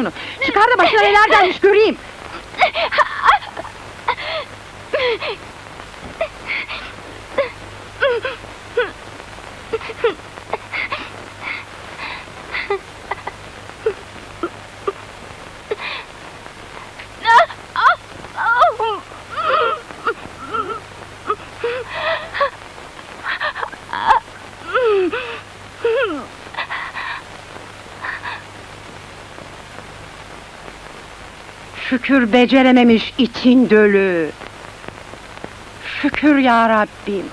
şunu. Çıkar da başına neler gelmiş göreyim. Şükür becerememiş için dölü. Şükür ya Rabbim.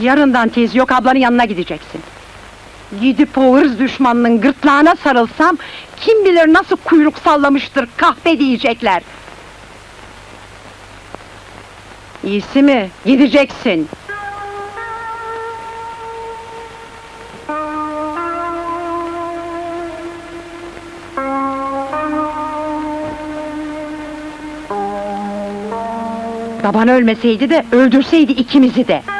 Yarından tez yok ablanın yanına gideceksin. Gidip o hırs düşmanının gırtlağına sarılsam... ...kim bilir nasıl kuyruk sallamıştır kahpe diyecekler. İyisi mi? Gideceksin. Baban ölmeseydi de öldürseydi ikimizi de.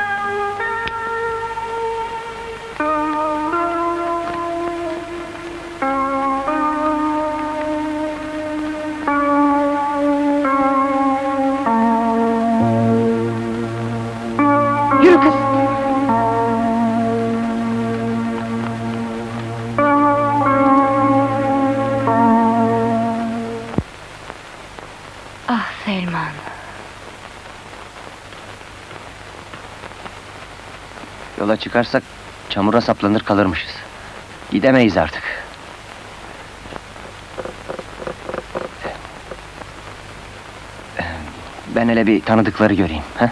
Çıkarsak çamura saplanır kalırmışız. Gidemeyiz artık. Ben hele bir tanıdıkları göreyim. He?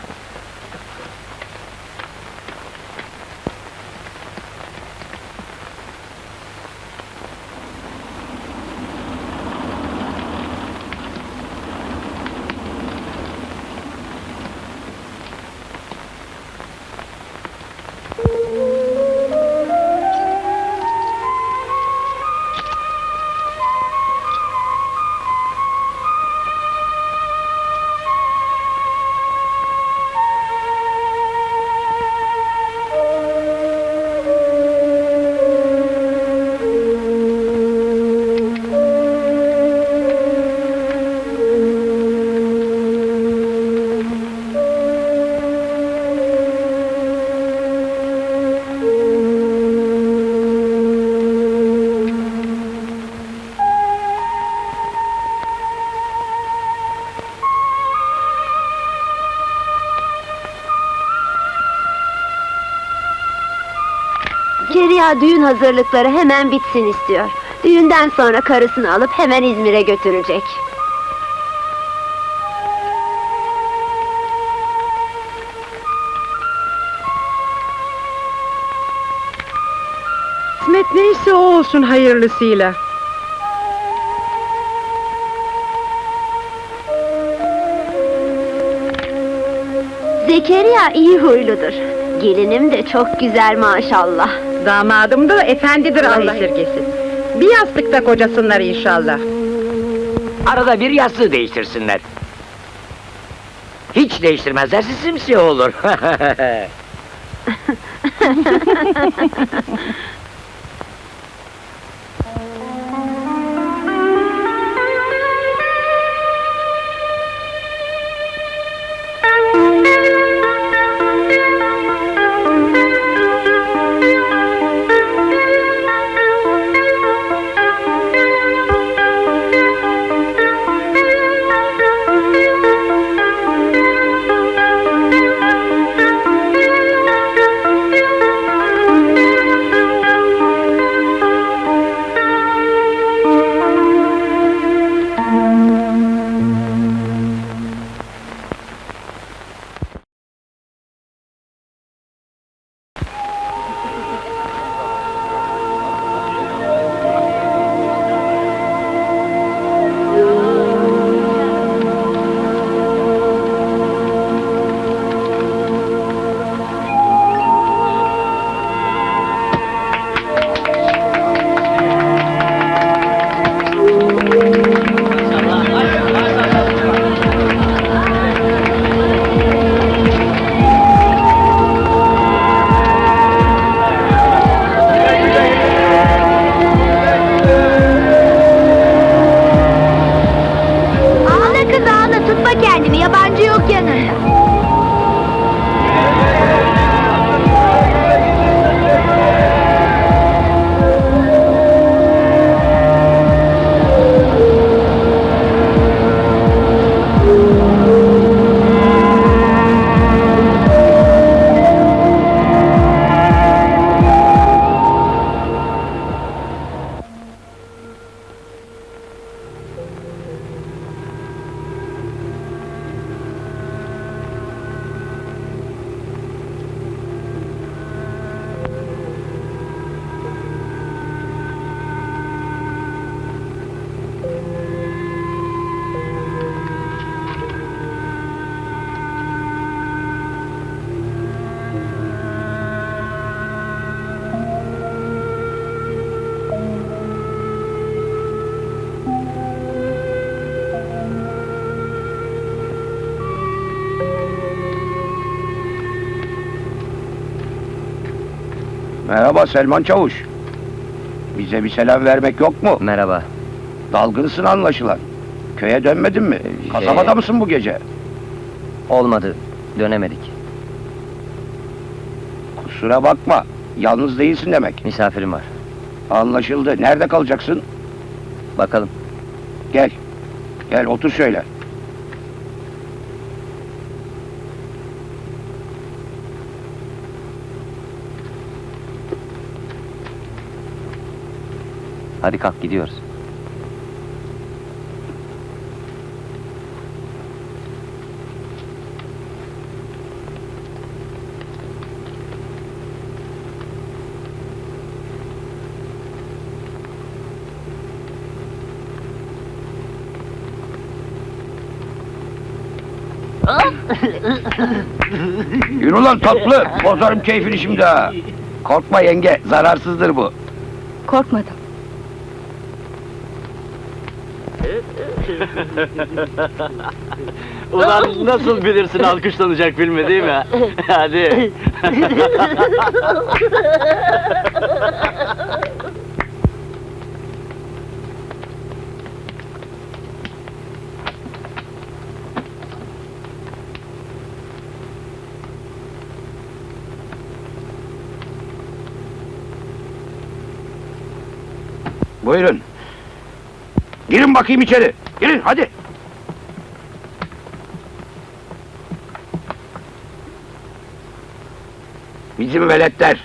Düğün hazırlıkları hemen bitsin istiyor. Düğünden sonra karısını alıp hemen İzmir'e götürecek. Kısmet neyse o olsun hayırlısıyla. Zekeriya iyi huyludur. Gelinim de çok güzel maşallah. Damadım da efendidir Allah esirgesin. Bir yastıkta kocasınlar inşallah. Arada bir yastığı değiştirsinler. Hiç değiştirmezlerse simsiyah olur. Merhaba Selman Çavuş. Bize bir selam vermek yok mu? Merhaba. Dalgınsın anlaşılan. Köye dönmedin mi? Şey- Kasabada mısın bu gece? Olmadı. Dönemedik. Kusura bakma. Yalnız değilsin demek. Misafirim var. Anlaşıldı. Nerede kalacaksın? Bakalım. Gel. Gel otur şöyle. Hadi kalk gidiyoruz. Yürü lan tatlı. Bozarım keyfini şimdi ha. Korkma yenge. Zararsızdır bu. Korkmadım. Ulan nasıl bilirsin alkışlanacak filmi değil mi? Hadi. Buyurun. Girin bakayım içeri. Girin hadi. Bizim veletler.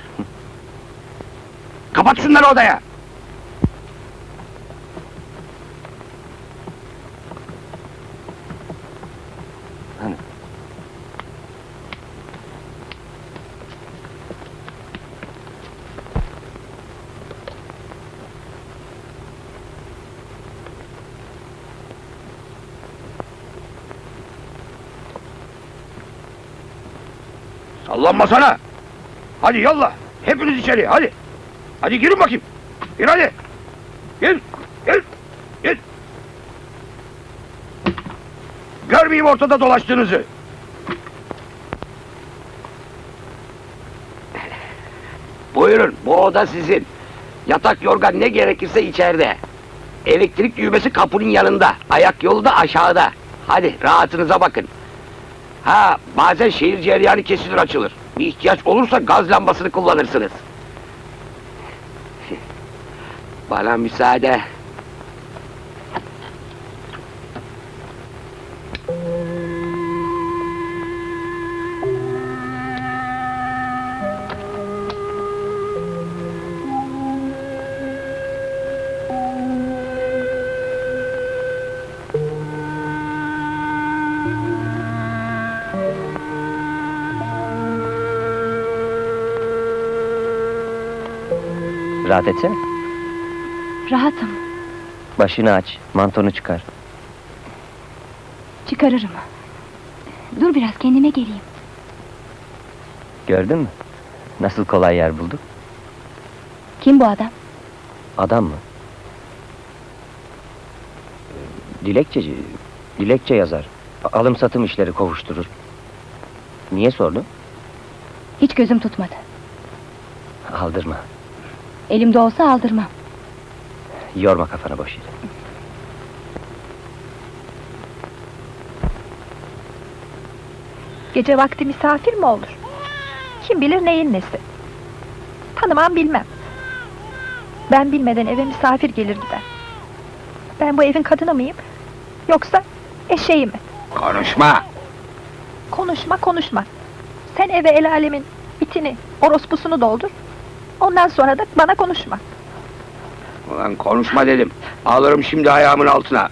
Kapat şunları odaya. Sallanmasana. Hadi yallah. Hepiniz içeri hadi. Hadi girin bakayım. Gir hadi. Gir. Gir. Gir. Görmeyeyim ortada dolaştığınızı. Buyurun bu oda sizin. Yatak yorgan ne gerekirse içeride. Elektrik düğmesi kapının yanında. Ayak yolu da aşağıda. Hadi rahatınıza bakın. Ha bazen şehir cereyanı kesilir açılır. Bir ihtiyaç olursa gaz lambasını kullanırsınız. Bana müsaade. Rahat etsene. Rahatım. Başını aç. Mantonu çıkar. Çıkarırım. Dur biraz kendime geleyim. Gördün mü? Nasıl kolay yer bulduk? Kim bu adam? Adam mı? Dilekçeci. Dilekçe yazar. Alım satım işleri kovuşturur. Niye sordun? Hiç gözüm tutmadı. Aldırma. Elimde olsa aldırmam. Yorma kafanı boş yere. Gece vakti misafir mi olur? Kim bilir neyin nesi? Tanımam bilmem. Ben bilmeden eve misafir gelir gider. Ben bu evin kadını mıyım? Yoksa eşeği mi? Konuşma. Konuşma konuşma. Sen eve el alemin itini, orospusunu doldur. Ondan sonra da bana konuşma. Ulan konuşma dedim. Alırım şimdi ayağımın altına.